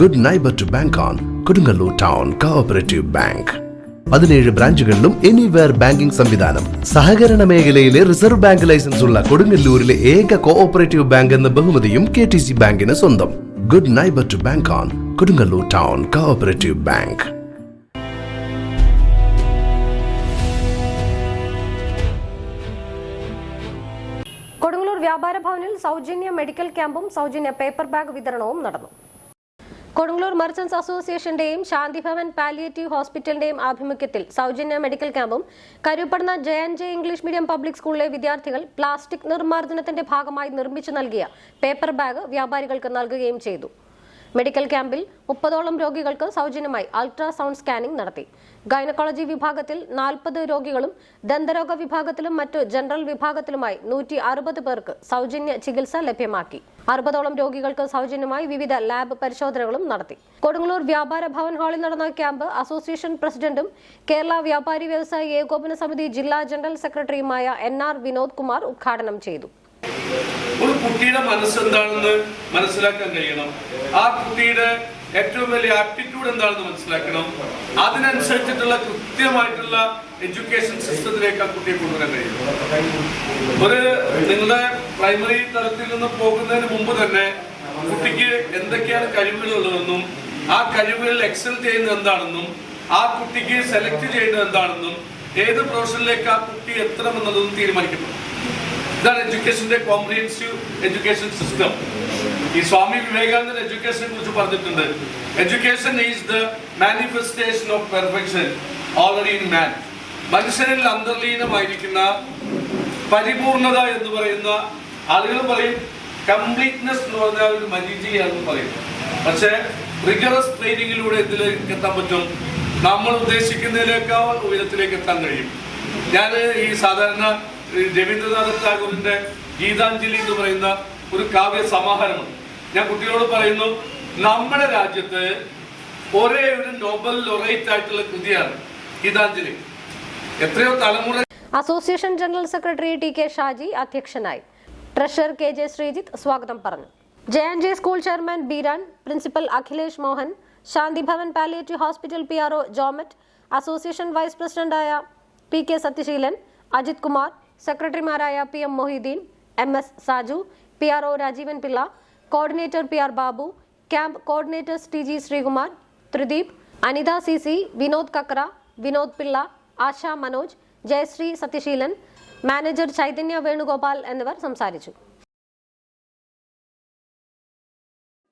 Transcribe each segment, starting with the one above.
Good neighbour to bank on Kodungallur town cooperative bank പതിനേഴ് ബ്രാഞ്ചുകളിലും anywhere banking സംവിധാനം. സഹകരണ മേഖലയിലെ റിസർവ് ബാങ്ക് ലൈസൻസ് ഉള്ള കൊടുങ്ങല്ലൂരിലെ ഏക കോഓപ്പറേറ്റീവ് ബാങ്ക് എന്ന ബഹുമതിയും കെ ടി സി ബാങ്കിന് സ്വന്തം. Good neighbour to bank on Kodungallur town cooperative bank Kodungallur വ്യാപാര ഭവനിൽ സൗജന്യ മെഡിക്കൽ ക്യാമ്പും സൗജന്യ പേപ്പർ ബാഗ് വിതരണവും നടന്നു. കൊടുങ്ങല്ലൂർ മർച്ചന്റ്സ് അസോസിയേഷന്റെയും ശാന്തിഭവൻ പാലിയേറ്റീവ് ഹോസ്പിറ്റലിന്റെയും ആഭിമുഖ്യത്തിൽ സൗജന്യ മെഡിക്കൽ ക്യാമ്പും Karupadanna J N J English medium public സ്കൂളിലെ വിദ്യാർത്ഥികൾ പ്ലാസ്റ്റിക് നിർമ്മാർജനത്തിന്റെ ഭാഗമായി നിർമ്മിച്ചു നൽകിയ പേപ്പർ ബാഗ് വ്യാപാരികൾക്ക് നൽകുകയും ചെയ്തു. മെഡിക്കൽ ക്യാമ്പിൽ മുപ്പതോളം രോഗികൾക്ക് സൗജന്യമായി അൾട്രാസൗണ്ട് സ്കാനിംഗ് നടത്തി. ഗൈനക്കോളജി വിഭാഗത്തിൽ നാൽപ്പത് രോഗികളും ദന്തരോഗ വിഭാഗത്തിലും മറ്റു ജനറൽ വിഭാഗത്തിലുമായി നൂറ്റി അറുപത് പേർക്ക് സൗജന്യ ചികിത്സ ലഭ്യമാക്കി. അറുപതോളം രോഗികൾക്ക് സൗജന്യമായി വിവിധ ലാബ് പരിശോധനകളും നടത്തി. കൊടുങ്ങല്ലൂർ വ്യാപാര ഭവൻ ഹാളിൽ നടന്ന ക്യാമ്പ് അസോസിയേഷൻ പ്രസിഡന്റും കേരള വ്യാപാരി വ്യവസായി ഏകോപന സമിതി ജില്ലാ ജനറൽ സെക്രട്ടറിയുമായ എൻ ആർ വിനോദ് കുമാർ ഉദ്ഘാടനം ചെയ്തു. ഒരു കുട്ടിയുടെ മനസ്സെന്താണെന്ന് മനസ്സിലാക്കാൻ കഴിയണം. ആ കുട്ടിയുടെ ഏറ്റവും വലിയ ആപ്റ്റിറ്റ്യൂഡ് എന്താണെന്ന് മനസ്സിലാക്കണം. അതിനനുസരിച്ചിട്ടുള്ള കൃത്യമായിട്ടുള്ള എഡ്യൂക്കേഷൻ സിസ്റ്റത്തിലേക്ക് ആ കുട്ടിയെ കൊണ്ടുവരാൻ കഴിയും ഒരു നിങ്ങളുടെ പ്രൈമറി തലത്തിൽ നിന്ന് പോകുന്നതിന് മുമ്പ് തന്നെ കുട്ടിക്ക് എന്തൊക്കെയാണ് കഴിവുകളുള്ളതെന്നും ആ കഴിവുകളിൽ എക്സൽ ചെയ്യുന്നത് എന്താണെന്നും ആ കുട്ടിക്ക് സെലക്ട് ചെയ്യുന്നത് എന്താണെന്നും ഏത് പ്രൊഫഷനിലേക്ക് ആ കുട്ടി എത്തണമെന്നുള്ളതും തീരുമാനിക്കപ്പെടും. ഇതാണ് എഡ്യൂക്കേഷന്റെ കോംപ്രിഹെൻസീവ് എഡ്യൂക്കേഷൻ സിസ്റ്റം ഈ സ്വാമി വിവേകാനന്ദൻ എഡ്യൂക്കേഷനെ കുറിച്ച് പറഞ്ഞിട്ടുണ്ട്. Education is the manifestation of perfection already in man മനുഷ്യനിൽ അന്തർലീനമായിരിക്കുന്ന പരിപൂർണത എന്ന് പറയുന്ന ആളുകൾ പറയും കംപ്ലീറ്റ്നെസ് എന്ന് പറഞ്ഞാൽ ഒരു മരീചികയാണെന്ന് പറയും. പക്ഷേ റിഗറസ് ട്രെയിനിങ്ങിലൂടെ ഇതിലേക്ക് എത്താൻ പറ്റും. നമ്മൾ ഉദ്ദേശിക്കുന്നതിനേക്കാൾ ഉയരത്തിലേക്ക് എത്താൻ കഴിയും. ഞാൻ ഈ സാധാരണ രവീന്ദ്രനാഥ ടാഗോറിന്റെ ഗീതാഞ്ജലി എന്ന് പറയുന്ന ഒരു കാവ്യ സമാഹാരമുണ്ട്. ഞാൻ കുട്ടികളോട് പറയുന്നു നമ്മുടെ രാജ്യത്ത് ഒരേ ഒരു നോബൽ ലൊറേറ്റ് ആയിട്ടുള്ള കൃതിയാണ് ഗീതാഞ്ജലി. എത്രയോ തലമുറ association general secretary T K Shaji അധ്യക്ഷനായി. ട്രഷറർ കെ ജെ ശ്രീജിത്ത് സ്വാഗതം പറഞ്ഞു. J and J school chairman Beeran principal Akhilesh Mohan Shanthibhavan palliative hospital P R O Jomet association vice പ്രസിഡന്റായ പി കെ സത്യശീലൻ അജിത് കുമാർ സെക്രട്ടറിമാരായ P M Moheeddeen M S Saju P R O Rajeevan Pillai coordinator P R Babu camp coordinator T G Sreekumar Thrideep Anitha C C Vinod Kakra Vinod Pillai Asha Manoj Jayasree Sathyaseelan manager Chaitanya Venugopal എന്നിവർ സംസാരിച്ചു.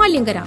Malyankara